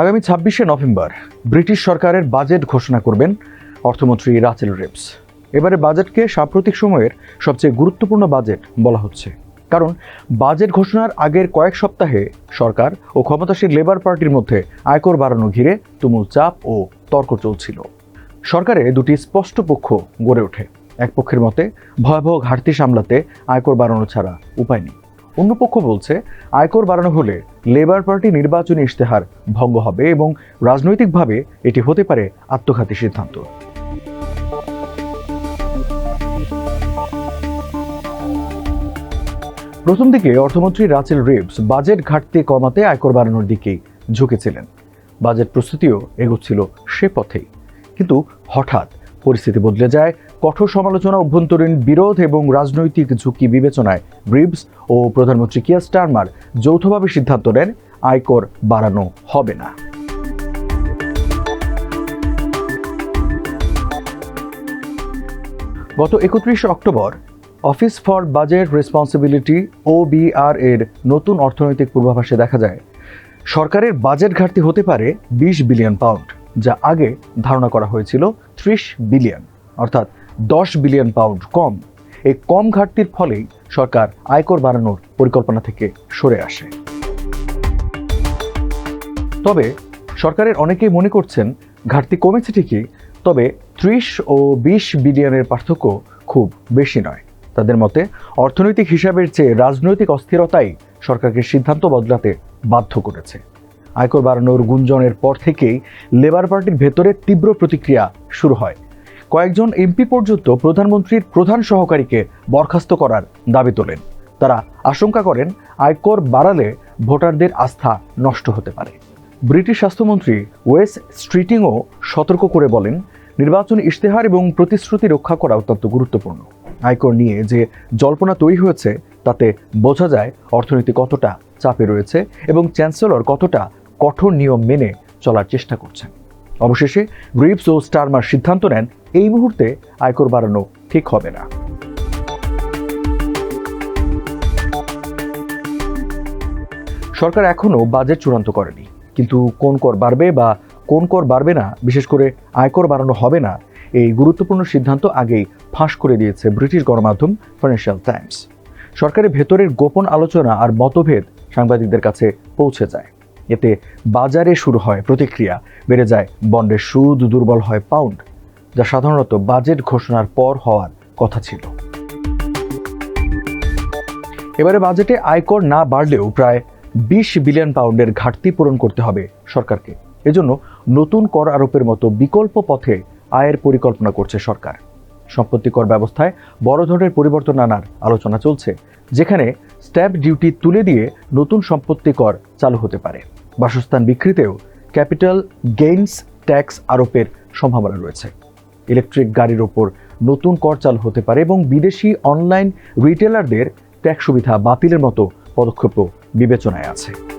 আগামী ছাব্বিশে November British সরকারের বাজেট ঘোষণা করবেন অর্থমন্ত্রী রাচেল রিপস। এবারে বাজেটকে সাম্প্রতিক সময়ের সবচেয়ে গুরুত্বপূর্ণ বাজেট বলা হচ্ছে। কারণ বাজেট ঘোষণার আগের কয়েক সপ্তাহে সরকার ও ক্ষমতাসীন লেবার পার্টির মধ্যে আয়কর বাড়ানো ঘিরে তুমুল চাপ ও তর্ক চলছিল। সরকারে দুটি স্পষ্ট পক্ষ গড়ে ওঠে। এক পক্ষের মতে, ভয়াবহ ঘাটতি সামলাতে আয়কর বাড়ানো ছাড়া উপায় নেই। অন্য পক্ষ বলছে, আয়কর বাড়ানো হলে লেবার পার্টি নির্বাচনী ইশতেহার ভঙ্গ হবে এবং রাজনৈতিকভাবে এটি হতে পারে আত্মঘাতী সিদ্ধান্ত। প্রথম দিকে অর্থমন্ত্রী রাচেল রিভস বাজেট ঘাটতি কমাতে আয়কর বাড়ানোর দিকেই ঝুঁকেছিলেন। বাজেট প্রস্তুতিও এগোচ্ছিল সে পথেই। কিন্তু হঠাৎ পরিস্থিতি বদলে যায় কঠোর সমালোচনা, অভ্যন্তরীণ বিরোধ এবং রাজনৈতিক ঝুঁকি বিবেচনায় রিভস ও প্রধানমন্ত্রী কিয়া স্টারমার যৌথভাবে সিদ্ধান্ত নেন, আয়কর বাড়ানো হবে না। গত একত্রিশে October, office for budget responsibility O BR এর নতুন অর্থনৈতিক পূর্বাভাসে দেখা যায়, সরকারের বাজেট ঘাটতি হতে পারে বিশ বিলিয়ন পাউন্ড, যা আগে ধারণা করা হয়েছিল ত্রিশ বিলিয়ন, অর্থাৎ দশ বিলিয়ন পাউন্ড কম। এই কম ঘাটতির ফলেই সরকার আয়কর বাড়ানোর পরিকল্পনা থেকে সরে আসে। তবে সরকারের অনেকেই মনে করছেন ঘাটতি কমেছে ঠিকই, তবে ত্রিশ ও বিশ বিলিয়নের পার্থক্য খুব বেশি নয়। তাদের মতে, অর্থনৈতিক হিসাবের চেয়ে রাজনৈতিক অস্থিরতাই সরকারকে সিদ্ধান্ত বদলাতে বাধ্য করেছে। আয়কর বাড়ানোর গুঞ্জনের পর থেকেই লেবার পার্টির ভেতরে তীব্র প্রতিক্রিয়া শুরু হয়। কয়েকজন এমপি পর্যন্ত প্রধানমন্ত্রীর প্রধান সহকারীকে বরখাস্ত করার দাবি তোলেন। তারা আশঙ্কা করেন আয়কর বাড়ালে ভোটারদের আস্থা নষ্ট হতে পারে। ব্রিটিশ স্বাস্থ্যমন্ত্রী ওয়েস স্ট্রিটিংও সতর্ক করে বলেন, নির্বাচনী ইশতেহার এবং প্রতিশ্রুতি রক্ষা করা অত্যন্ত গুরুত্বপূর্ণ। আয়কর নিয়ে যে জল্পনা তৈরি হয়েছে, তাতে বোঝা যায় অর্থনীতি কতটা চাপে রয়েছে এবং চ্যান্সেলর কতটা কঠোর নিয়ম মেনে চলার চেষ্টা করছেন। অবশেষে গ্রিপস ও স্টারমার সিদ্ধান্ত নেন এই মুহূর্তে আয়কর বাড়ানো ঠিক হবে না। সরকার এখনও বাজেট চূড়ান্ত করেনি, কিন্তু কোন কর বাড়বে বা কোন কর বাড়বে না, বিশেষ করে আয়কর বাড়ানো হবে না, এই গুরুত্বপূর্ণ সিদ্ধান্ত আগেই ফাঁস করে দিয়েছে ব্রিটিশ গণমাধ্যম ফাইন্যান্সিয়াল টাইমস সরকারের ভেতরের গোপন আলোচনা আর মতভেদ সাংবাদিকদের কাছে পৌঁছে যায়। এতে বাজারে শুরু হয় প্রতিক্রিয়া, বেড়ে যায় বন্ডের সুদ, দুর্বল হয় পাউন্ড। যা সাধারণত বাজেট ঘোষণার পর হওয়ার কথা ছিল। এবারে বাজেটে আয়কর না বাড়লেও প্রায় বিশ বিলিয়ন পাউন্ডের ঘাটতি পূরণ করতে হবে সরকারকে। এজন্য নতুন কর আরোপের মতো বিকল্প পথে আয়ের পরিকল্পনা করছে সরকার। সম্পত্তি কর ব্যবস্থায় বড় ধরনের পরিবর্তন আনার আলোচনা চলছে, যেখানে স্ট্যাম্প ডিউটি তুলে দিয়ে নতুন সম্পত্তি কর চালু হতে পারে। বাসস্থান বিক্রিতেও ক্যাপিটাল গেইনস ট্যাক্স আরোপের সম্ভাবনা রয়েছে। ইলেকট্রিক গাড়ির ওপর নতুন কর চালু হতে পারে এবং বিদেশি অনলাইন রিটেলারদের ট্যাক্স সুবিধা বাতিলের মতো পদক্ষেপও বিবেচনায় আছে।